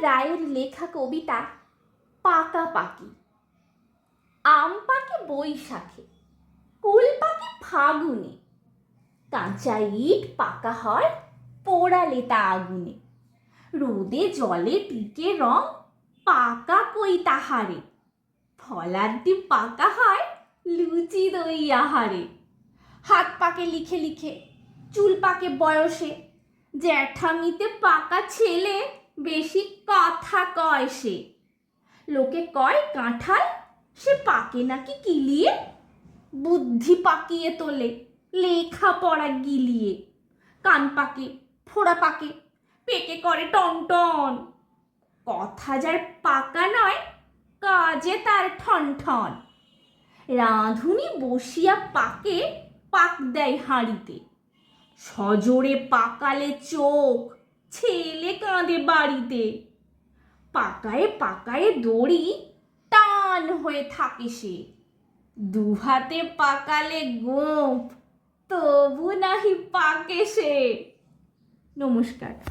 রায়ের লেখা কবিতা পাকাপাকি। আম পাকে বৈশাখে, কুল পাকে ফাগুনে কাঁচা ইট পাকা হয় পোড়ালে তা আগুনে। রোদে জলে টিকে রং পাকা কই তাহারে ফলারটি পাকা হয় লুচি দই আহারে। হাত পাকে লিখে লিখে, চুল পাকে বয়সে, জ্যাঠামিতে পাকা ছেলে বেশি কথা কয় সে? লোকে কয়, কাঁঠাল? সে পাকে নাকি কিলিয়ে? বুদ্ধি পাকিয়ে তোলে লেখা পড়া গিলিয়ে। কান পাকে, ফোড়া পাকে পেকে করে টন টন। কথা যার পাকা নয়, কাজে তার ঠন ঠন। রাঁধুনি বসিয়া পাকে, পাক দেয় হাঁড়িতে। সজোরে পাকালে চোখ ছেলে কাঁদে বাড়িতে। পাকায় পাকায় দড়ি টান হয়ে থাকে সে। দুহাতে পাকালে গোপ তবু নাহি পাকে সে। নমস্কার।